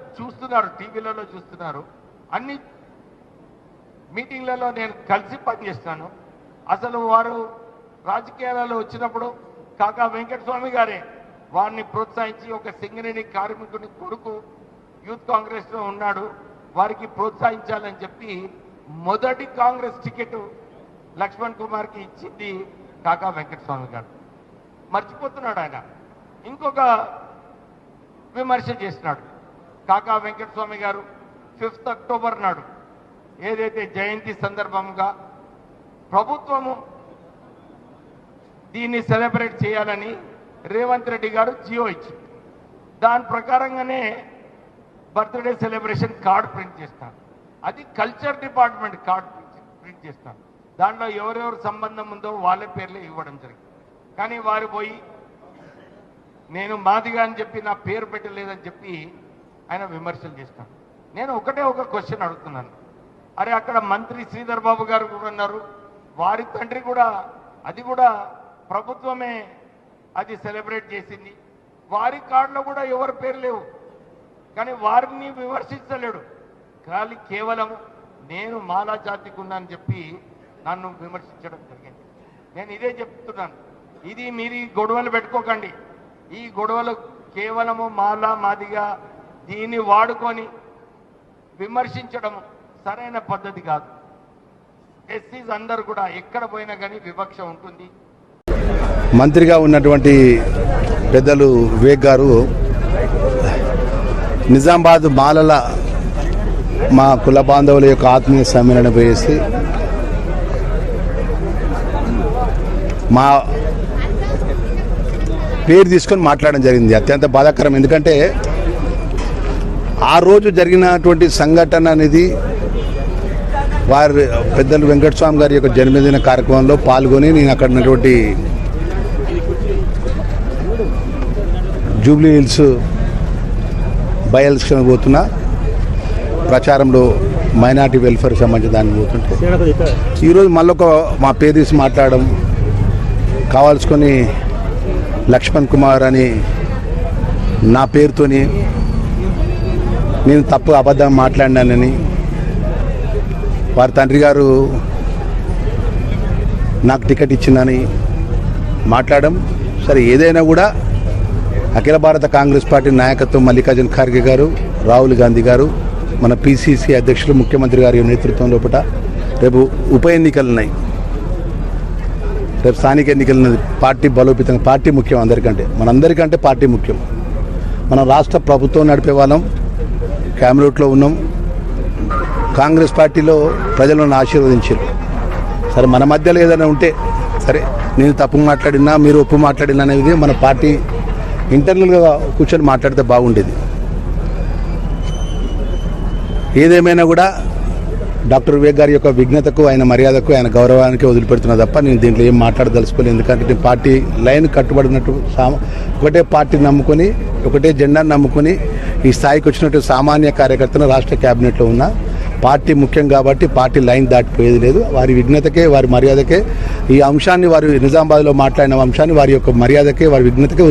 చూస్తున్నారు టీవీలలో చూస్తున్నారు. అన్ని మీటింగ్లలో నేను కలిసి పనిచేస్తాను. అసలు వారు రాజకీయాలలో వచ్చినప్పుడు కాకా వెంకటస్వామి గారే వారిని ప్రోత్సహించి ఒక సింగరేణి కార్మికుని కొడుకు యూత్ కాంగ్రెస్లో ఉన్నాడు. వారికి ప్రోత్సహించాలని చెప్పి మొదటి కాంగ్రెస్ టికెట్ లక్ష్మణ్ కుమార్కి ఇచ్చింది కాకా వెంకటస్వామి గారు. మర్చిపోతున్నాడు ఆయన. ఇంకొక విమర్శ చేసినాడు కాకా వెంకటస్వామి గారు ఫిఫ్త్ అక్టోబర్ నాడు ఏదైతే జయంతి సందర్భంగా ప్రభుత్వము దీన్ని సెలబ్రేట్ చేయాలని రేవంత్ రెడ్డి గారు జియో ఇచ్చింది. దాని ప్రకారంగానే బర్త్డే సెలబ్రేషన్ కార్డ్ ప్రింట్ చేస్తాను అది కల్చర్ డిపార్ట్మెంట్ కార్డ్ ప్రింట్ చేస్తాను దాంట్లో ఎవరెవరు సంబంధం ఉందో వాళ్ళ పేర్లే ఇవ్వడం జరిగింది. కానీ వారు పోయి నేను మాదిగా అని చెప్పి నా పేరు పెట్టలేదని చెప్పి ఆయన విమర్శలు చేస్తాను నేను ఒకటే ఒక క్వశ్చన్ అడుగుతున్నాను. అరే అక్కడ మంత్రి శ్రీధర్ బాబు గారు కూడా ఉన్నారు. వారి తండ్రి కూడా అది కూడా ప్రభుత్వమే అది సెలబ్రేట్ చేసింది. వారి కార్డులో కూడా ఎవరి పేరు లేవు. కానీ వారిని విమర్శించలేడు. కానీ కేవలం నేను మాలా జాతికి ఉన్నానని చెప్పి నన్ను విమర్శించడం జరిగింది. నేను ఇదే చెప్తున్నాను. ఇది మీరు గొడవలు పెట్టుకోకండి. ఈ గొడవలు కేవలము మాలా మాదిగా దీన్ని వాడుకొని విమర్శించడం సరైన పద్ధతి కాదు. ఎస్సీస్ అందరు కూడా ఎక్కడ పోయినా కానీ వివక్ష ఉంటుంది. మంత్రిగా ఉన్నటువంటి పెద్దలు వివేక్ గారు నిజామాబాద్ మాలల మా కుల బాంధవుల యొక్క ఆత్మీయ సమ్మేళనం పోయేసి మా పేరు తీసుకొని మాట్లాడడం జరిగింది. అత్యంత బాధాకరం. ఎందుకంటే ఆ రోజు జరిగినటువంటి సంఘటన అనేది వారి పెద్దలు వెంకటస్వామి గారి యొక్క జన్మదిన కార్యక్రమంలో పాల్గొని నేను అక్కడ ఉన్నటువంటి జూబ్లీ హిల్స్ బై ఎలక్షన్ పోతున్నా ప్రచారంలో మైనార్టీ వెల్ఫేర్ సంబంధించిన దానికి పోతుంటే. ఈరోజు మళ్ళొక మా పేదీస్ మాట్లాడడం కావాల్సుకొని లక్ష్మణ్ కుమార్ అని నా పేరుతోని నేను తప్పు అబద్ధం మాట్లాడినానని వారి తండ్రి గారు నాకు టికెట్ ఇచ్చిందని మాట్లాడడం సరే ఏదైనా కూడా అఖిల భారత కాంగ్రెస్ పార్టీ నాయకత్వం మల్లికార్జున ఖార్గే గారు రాహుల్ గాంధీ గారు మన పిసిసి అధ్యక్షులు ముఖ్యమంత్రి గారి నేతృత్వం లోపల రేపు ఉప ఎన్నికలు ఉన్నాయి రేపు స్థానిక ఎన్నికలు పార్టీ బలోపేతంగా పార్టీ ముఖ్యం అందరికంటే మనందరికంటే పార్టీ ముఖ్యం. మనం రాష్ట్ర ప్రభుత్వం నడిపే వాళ్ళం క్యామ్రోట్లో ఉన్నాం. కాంగ్రెస్ పార్టీలో ప్రజలను ఆశీర్వదించారు. సరే మన మధ్యలో ఏదైనా ఉంటే సరే నేను తప్పు మాట్లాడినా మీరు ఒప్పు మాట్లాడినా అనేది మన పార్టీ ఇంటర్నల్గా కూర్చొని మాట్లాడితే బాగుండేది. ఏదేమైనా కూడా డాక్టర్ వివేక్ గారి యొక్క విఘ్నతకు ఆయన మర్యాదకు ఆయన గౌరవానికి వదిలిపెడుతున్నా తప్ప నేను దీంట్లో ఏం మాట్లాడదలుచుకోలేదు. ఎందుకంటే నేను పార్టీ లైన్ కట్టుబడినట్టు సామ ఒకటే పార్టీ నమ్ముకొని ఒకటే జెండాను నమ్ముకొని ఈ స్థాయికి వచ్చినట్టు సామాన్య కార్యకర్తను రాష్ట్ర క్యాబినెట్లో ఉన్న పార్టీ ముఖ్యం కాబట్టి పార్టీ లైన్ దాటిపోయేది లేదు. వారి విఘ్నతకే వారి మర్యాదకే ఈ అంశాన్ని వారు నిజామాబాద్లో మాట్లాడిన అంశాన్ని వారి యొక్క మర్యాదకే వారి విఘ్నతకే